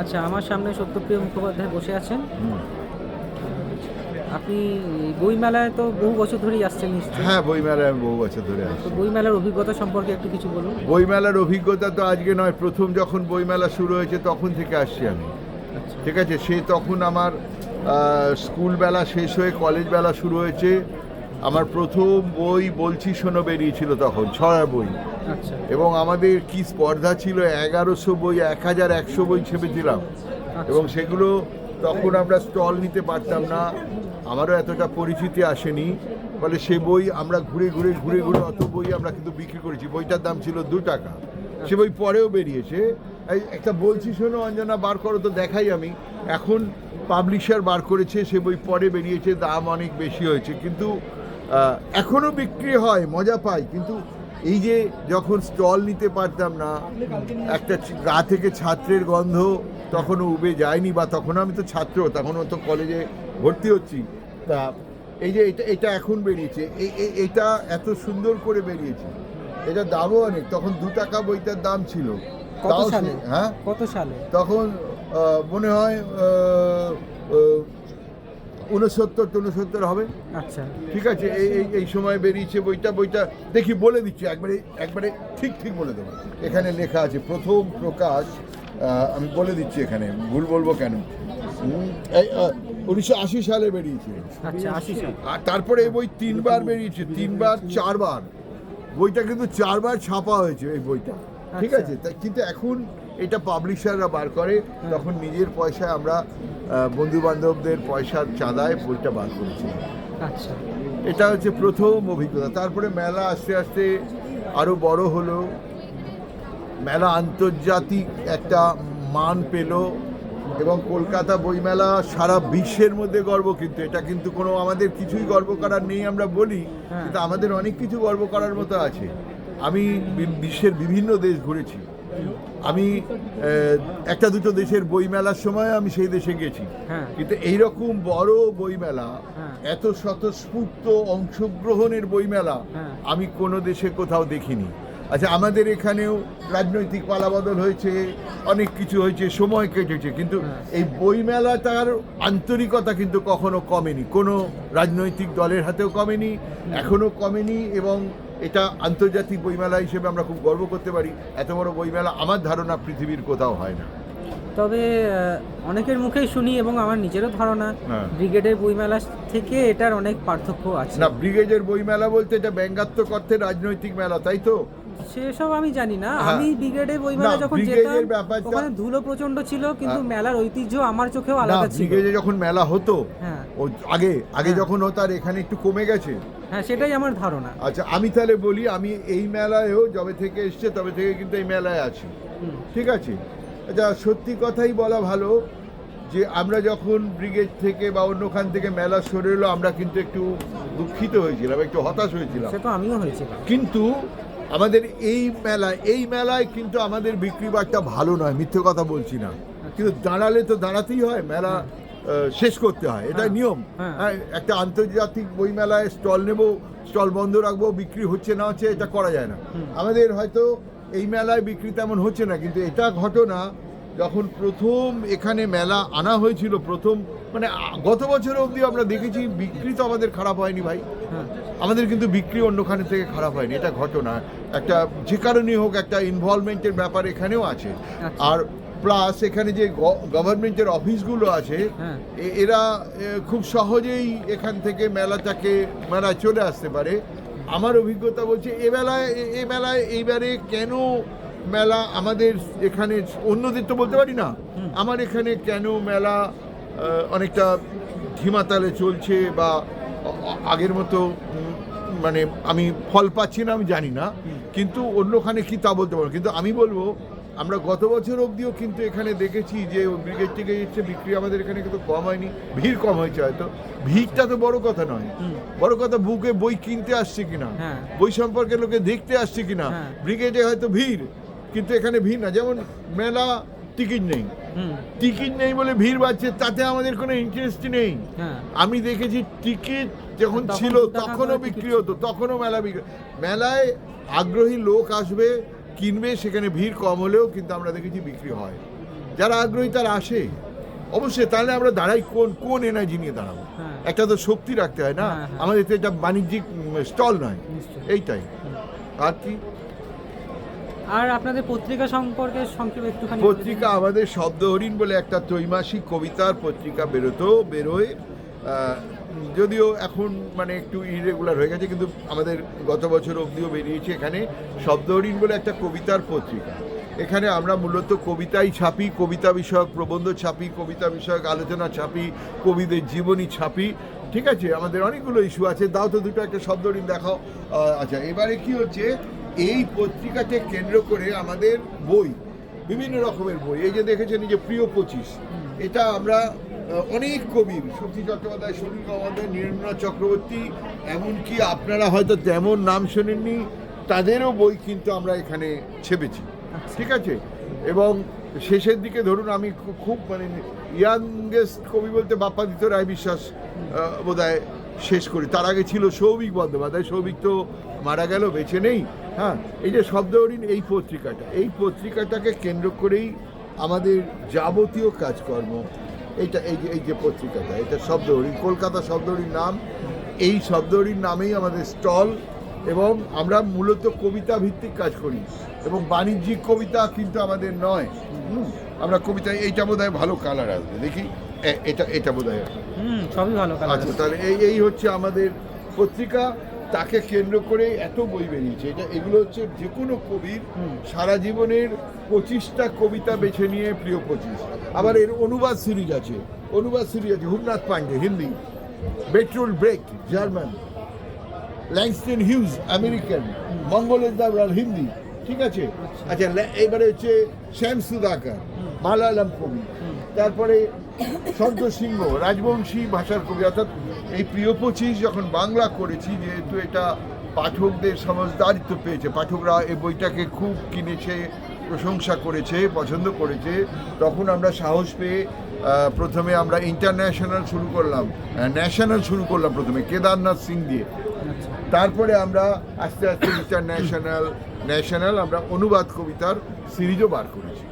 আচ্ছা আমার সামনে সত্যপ্রিয় মুখোপাধ্যায় বসে আছেন। আপনি বইমেলায় তো বহু বছর ধরেই আসছেন নিশ্চয়ই। হ্যাঁ বইমেলায় আমি বহু বছর ধরে তো আসছি। বইমেলার অভিজ্ঞতা সম্পর্কে একটু কিছু বলুন। বইমেলার অভিজ্ঞতা তো আজকে নয় প্রথম যখন বইমেলা শুরু হয়েছে তখন থেকে আসছি আমি। আচ্ছা। ঠিক আছে সে তখন আমার স্কুল বেলা শেষ হয়ে কলেজ বেলা শুরু হয়েছে। আমার প্রথম বই বলছি শোনো বেরিয়েছিল তখন ছড়া বই। এবং আমাদের কি স্পর্ধা ছিল? এগারোশো বই এক হাজার একশো বই ছেপেছিলাম। এবং সেগুলো তখন আমরা স্টল নিতে পারতাম না। আমারও এতটা পরিচিতি আসেনি। ফলে সে বই আমরা ঘুরে ঘুরে ঘুরে ঘুরে অত বই আমরা কিন্তু বিক্রি করেছি। বইটার দাম ছিল দু টাকা। সে বই পরেও বেরিয়েছে। এই একটা বলছি শোনো অঞ্জনা বার করো তো দেখাই আমি। এখন পাবলিশার বার করেছে সে বই পরে বেরিয়েছে দাম অনেক বেশি হয়েছে। কিন্তু এখনও বিক্রি হয় মজা পাই। কিন্তু এই যে যখন স্টল নিতে পারতাম না একটা গা থেকে ছাত্রের গন্ধ তখনও উবে যায়নি বা তখন আমি তো ছাত্র তখনও তো কলেজে ভর্তি হচ্ছি। তা এই যে এটা এটা এখন বেরিয়েছে। এটা এত সুন্দর করে বেরিয়েছে। এটা দামও অনেক। তখন দু টাকা বইটার দাম ছিল। কত সালে? হ্যাঁ? কত সালে? তখন মনে হয় উনসত্তর উনসত্তর হবে। আচ্ছা। ঠিক আছে এই এই এই সময় বেরিয়েছে বইটা বইটা দেখি বলে দিচ্ছি একবারে একবারে ঠিক ঠিক বলে দেবো। এখানে লেখা আছে প্রথম প্রকাশ আমি বলে দিচ্ছি এখানে ভুল বলব কেন? এই উনিশশো আশি সালে বেরিয়েছে। আচ্ছা আর তারপরে এই বই তিনবার বেরিয়েছে তিনবার চারবার। বইটা কিন্তু চারবার ছাপা হয়েছে এই বইটা। ঠিক আচ্ছা। আছে কিন্তু এখন এটা পাবলিশাররা বার করে তখন নিজের পয়সায় আমরা বন্ধু বান্ধবদের পয়সার চাঁদায় বইটা বার করেছি। আচ্ছা। এটা হচ্ছে প্রথম অভিজ্ঞতা। তারপরে মেলা আস্তে আস্তে আরও বড় হলো। মেলা আন্তর্জাতিক একটা মান পেল এবং কলকাতা বইমেলা সারা বিশ্বের মধ্যে গর্ব কিন্তু এটা কিন্তু কোনো আমাদের কিছুই গর্ব করার নেই আমরা বলি হ্যাঁ। কিন্তু আমাদের অনেক কিছু গর্ব করার মতো আছে। আমি বিশ্বের বিভিন্ন দেশ ঘুরেছি। আমি একটা দুটো দেশের বইমেলার সময় আমি সেই দেশে গেছি হ্যাঁ কিন্তু এইরকম বড় বইমেলা হ্যাঁ। এত স্বতঃস্ফূর্ত অংশগ্রহণের বইমেলা হ্যাঁ। আমি কোনো দেশে কোথাও দেখিনি আচ্ছা আমাদের এখানেও রাজনৈতিক পালাবদল হয়েছে অনেক কিছু হয়েছে সময় কেটেছে কিন্তু। এই বইমেলাটার আন্তরিকতা কিন্তু কখনো কমেনি কোনো রাজনৈতিক দলের হাতেও কমেনি এখনও কমেনি এবং এটা আন্তর্জাতিক বইমেলা হিসেবে আমরা খুব গর্ব করতে পারি। এত বড় বইমেলা আমার ধারণা পৃথিবীর কোথাও হয় না। তবে অনেকের মুখেই শুনি এবং আমার নিজেরও ধারণা হ্যাঁ। ব্রিগেডের বইমেলা থেকে এটার অনেক পার্থক্য আছে। না ব্রিগেডের বইমেলা বলতে এটা ব্যঙ্গাত্মক অর্থে রাজনৈতিক মেলা তাই তো? সেসব আমি জানি না। হ্যাঁ। আমি ব্রিগেডের বইমেলা না, যখন যেতাম ওখানে ধুলো প্রচণ্ড ছিল কিন্তু হ্যাঁ। মেলার ঐতিহ্য আমার চোখেও আলাদা ছিল। ব্রিগেডে যখন মেলা হতো হ্যাঁ। ও আগে আগে। যখন হতো আর এখানে একটু কমে গেছে। হ্যাঁ সেটাই আমার ধারণা। আচ্ছা আমি তাহলে বলি আমি এই মেলায়ও যবে থেকে এসছে তবে থেকে কিন্তু এই মেলায় আছি। ঠিক আছে? আচ্ছা সত্যি কথাই বলা ভালো যে আমরা যখন ব্রিগেড থেকে বা অন্যখান থেকে মেলা সরে এলো আমরা কিন্তু একটু দুঃখিত হয়েছিলাম একটু হতাশ হয়েছিলাম। সে তো আমিও হয়েছিলাম। কিন্তু আমাদের এই মেলায় এই মেলায় কিন্তু আমাদের বিক্রি বাট্টা ভালো নয় মিথ্যে কথা বলছি না। কিন্তু দাঁড়ালে তো দাঁড়াতেই হয় মেলা শেষ করতে হয় এটা হ্যাঁ। নিয়ম। হ্যাঁ। হ্যাঁ, একটা আন্তর্জাতিক বই মেলায় স্টল নেব স্টল বন্ধ রাখব বিক্রি হচ্ছে না হচ্ছে এটা করা যায় না। আমাদের হয়তো এই মেলায় বিক্রি তেমন হচ্ছে না কিন্তু এটা ঘটনা যখন প্রথম এখানে মেলা আনা হয়েছিল প্রথম মানে গত বছর অবধি আমরা দেখেছি বিক্রি তো আমাদের খারাপ হয়নি ভাই। হ্যাঁ। আমাদের কিন্তু বিক্রি অন্যখানে থেকে খারাপ হয়নি এটা ঘটনা। একটা যে কারণেই হোক একটা ইনভলভমেন্টের ব্যাপার এখানেও আছে। আচ্ছা। আর প্লাস এখানে যে গভর্নমেন্টের অফিসগুলো আছে হ্যাঁ। এরা খুব সহজেই এখান থেকে মেলাটাকে মেলায় চলে আসতে পারে। আমার অভিজ্ঞতা বলছে এ বেলায় এ- মেলায় এইবারে কেন মেলা আমাদের এখানে অন্যদের তো বলতে পারি না। আমার এখানে কেন মেলা অনেকটা ধিমাতালে চলছে বা আগের মতো মানে আমি ফল পাচ্ছি না আমি জানি না। কিন্তু অন্যখানে কি তা বলতে পারব? কিন্তু আমি বলব আমরা গত বছর অবধিও কিন্তু এখানে দেখেছি যে ব্রিগেড থেকে এসছে বিক্রি আমাদের এখানে কিন্তু কম হয়নি। ভিড় কম হয়েছে হয়তো। ভিড়টা তো বড় কথা নয়। বড় কথা বুকে বই কিনতে আসছে কিনা? হ্যাঁ। বই সম্পর্কে লোকে দেখতে আসছে কিনা? হ্যাঁ। ব্রিগেডে হয়তো ভিড় কিন্তু এখানে ভিড় না। যেমন মেলা টিকিট নেই। টিকিট নেই বলে ভিড় বাড়ছে তাতে আমাদের কোনো ইন্টারেস্ট নেই। হ্যাঁ। আমি দেখেছি টিকিট যখন ছিল তখনও বিক্রি হতো তখনও মেলা বিক্রি মেলায় আগ্রহী লোক আসবে কিনবে সেখানে ভিড় কম হলেও কিন্তু আমরা দেখেছি বিক্রি হয়। যারা আগ্রহী তারা আসে। অবশ্যই তাহলে আমরা দাঁড়াই কোন কোন এনার্জি নিয়ে দাঁড়াবো? হ্যাঁ। একটা তো শক্তি রাখতে হয় না? হ্যাঁ। আমাদের তো এটা বাণিজ্যিক স্টল নয়। এইটাই। আর কি? আর আপনাদের পত্রিকা সম্পর্কে সংক্ষেপে একটুখানি পত্রিকা আমাদের শব্দ হরিণ বলে একটা ত্রৈমাসিক কবিতার পত্রিকা বেরোতো বেরোয়। যদিও এখন মানে একটু ইরেগুলার হয়ে গেছে কিন্তু আমাদের গত বছর অবধিও বেরিয়েছে এখানে শব্দ হরিণ বলে একটা কবিতার পত্রিকা। এখানে আমরা মূলত কবিতাই ছাপি কবিতা বিষয়ক প্রবন্ধ ছাপি কবিতা বিষয়ক আলোচনা ছাপি কবিদের জীবনী ছাপি। ঠিক আছে আমাদের অনেকগুলো ইস্যু আছে। দাও তো দুটো একটা শব্দ হরিণ দেখাও। আচ্ছা এবারে কি হচ্ছে? এই পত্রিকাকে কেন্দ্র করে আমাদের বই বিভিন্ন রকমের বই। এই যে দেখেছেন যে প্রিয় পঁচিশ এটা আমরা অনেক কবির শক্তি চট্টোপাধ্যায় সুনীল গঙ্গোপাধ্যায় নীরেন্দ্রনাথ চক্রবর্তী এমনকি আপনারা হয়তো তেমন নাম শোনেননি তাদেরও বই কিন্তু আমরা এখানে ছেপেছি। ঠিক আছে? এবং শেষের দিকে ধরুন আমি খুব মানে ইয়াংগেস্ট কবি বলতে বাপ্পাদিত্য রায় বিশ্বাস বোধ শেষ করি। তার আগে ছিল সৌভিক বন্দ্যোপাধ্যায়। সৌভিক তো মারা গেল বেছে নেই। হ্যাঁ এই যে শব্দ হরিণ, এই পত্রিকাটা। এই পত্রিকাটাকে কেন্দ্র করেই আমাদের যাবতীয় কাজকর্ম, এটা এই যে এই যে পত্রিকাটা, এটা শব্দ হরিণ, কলকাতা শব্দ হরিণ নাম। এই শব্দ হরিণ নামেই আমাদের স্টল এবং আমরা মূলত কবিতা ভিত্তিক কাজ করি এবং বাণিজ্যিক কবিতা কিন্তু আমাদের নয়। আমরা কবিতা, এইটা বোধ ভালো কালার আসবে। দেখি। এটা এটা বোধ হয় হুম সবই ভালো আচ্ছা তাহলে এই এই হচ্ছে আমাদের পত্রিকা। তাকে কেন্দ্র করে এত বই বেরিয়েছে। এটা এগুলো হচ্ছে যে কোনো কবির। সারা জীবনের পঁচিশটা কবিতা বেছে নিয়ে প্রিয় পঁচিশ। আবার এর অনুবাদ সিরিজ আছে। অনুবাদ সিরিজ আছে Humnath Pandey Hindi. Bertolt Brecht German. Langston Hughes American. মঙ্গলের দাবরাল হিন্দি। ঠিক আছে? আচ্ছা। এবারে হচ্ছে শ্যাম সুধাকর মালায়ালাম কবি। তারপরে সন্তোষ সিংহ, রাজবংশী ভাষার কবি। অর্থাৎ এই প্রিয় পঁচিশ যখন বাংলা করেছি, যেহেতু এটা পাঠকদের সমজদারিত্ব পেয়েছে, পাঠকরা এই বইটাকে খুব কিনেছে, প্রশংসা করেছে, পছন্দ করেছে, তখন আমরা সাহস পেয়ে প্রথমে আমরা ইন্টারন্যাশনাল শুরু করলাম ন্যাশনাল শুরু করলাম প্রথমে, কেদারনাথ সিং দিয়ে। তারপরে আমরা আস্তে আস্তে ইন্টারন্যাশনাল ন্যাশনাল আমরা অনুবাদ কবিতার সিরিজও বার করেছি।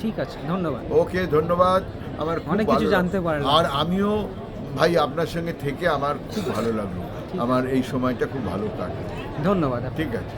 ঠিক আছে ধন্যবাদ। ওকে ধন্যবাদ। আমার অনেক কিছু জানতে। পারলাম। আর আমিও ভাই আপনার সঙ্গে থেকে আমার খুব ভালো লাগল। আমার এই সময়টা খুব ভালো কাটলো। ধন্যবাদ ঠিক আছে।